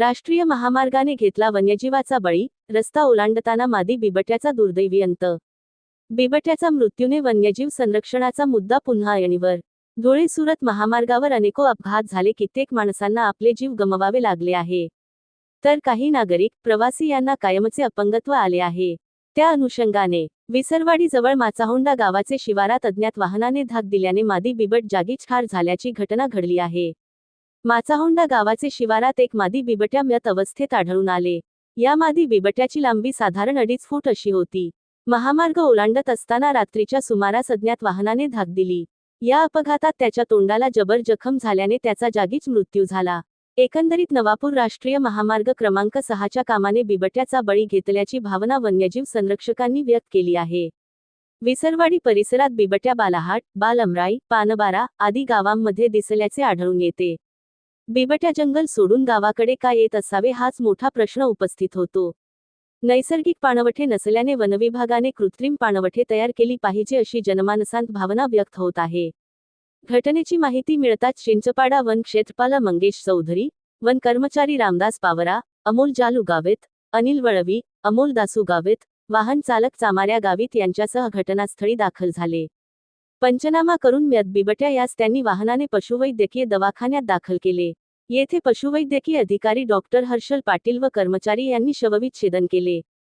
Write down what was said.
राष्ट्रीय महामार्गाने घेतला वन्यजीवाचा बळी रस्ता ओलांडताना मादी बिबट्याचा दुर्दैवी अंत बिबट्याचा मृत्यूने वन्यजीव संरक्षणाचा मुद्दा पुन्हा ऐणीवर धुळे सुरत महामार्गावर अनेको अपघात झाले कित्येक माणसांना आपले जीव गमवावे लागले आहे. तर काही नागरिक प्रवासी यांना कायमचे अपंगत्व आले आहे. त्या अनुषंगाने विसरवाडीजवळ माचाहोंडा गावाचे शिवारात अज्ञात वाहनाने धाक दिल्याने मादी बिबट जागीच ठार झाल्याची घटना घडली आहे. माचाहोंडा गावाचे शिवारात एक मादी बिबट्या मृत अवस्थेत आढळून आले. या मादी बिबट्याची लांबी साधारण अडीच फूट अशी होती. महामार्ग ओलांडत असताना रात्रीच्या सुमारास अज्ञात वाहनाने धाक दिली. या अपघातात त्याच्या तोंडाला जबर जखम झाल्याने त्याचा जागीच मृत्यू झाला. एकंदरीत नवापूर राष्ट्रीय महामार्ग क्रमांक सहाच्या कामाने बिबट्याचा बळी घेतल्याची भावना वन्यजीव संरक्षकांनी व्यक्त केली आहे. विसरवाडी परिसरात बिबट्या बालाहाट बालअमराई पानबारा आदी गावांमध्ये दिसल्याचे आढळून येते. बिबट्या जंगल सोडून गावाकडे का येत असावे हाच मोठा प्रश्न उपस्थित होतो. नैसर्गिक पाणवठे नसल्याने वनविभागाने कृत्रिम पाणवठे तयार केली पाहिजे अशी जनमानसांत भावना व्यक्त होत आहे. घटनेची माहिती मिळताच चिंचपाडा वन क्षेत्रपाला मंगेश चौधरी वन कर्मचारी रामदास पावरा अमोल जालू गावित अनिल वळवी अमोल दासू गावित वाहन चालक चामाऱ्या गावित यांच्यासह घटनास्थळी दाखल झाले. पंचनामा करून म्यत बिबट्या यास त्यांनी वाहनाने पशुवैद्यकीय दवाखान्यात दाखल केले. येथे पशुवैद्यकीय अधिकारी डॉक्टर हर्षल पाटील व कर्मचारी यांनी शवविच्छेदन केले.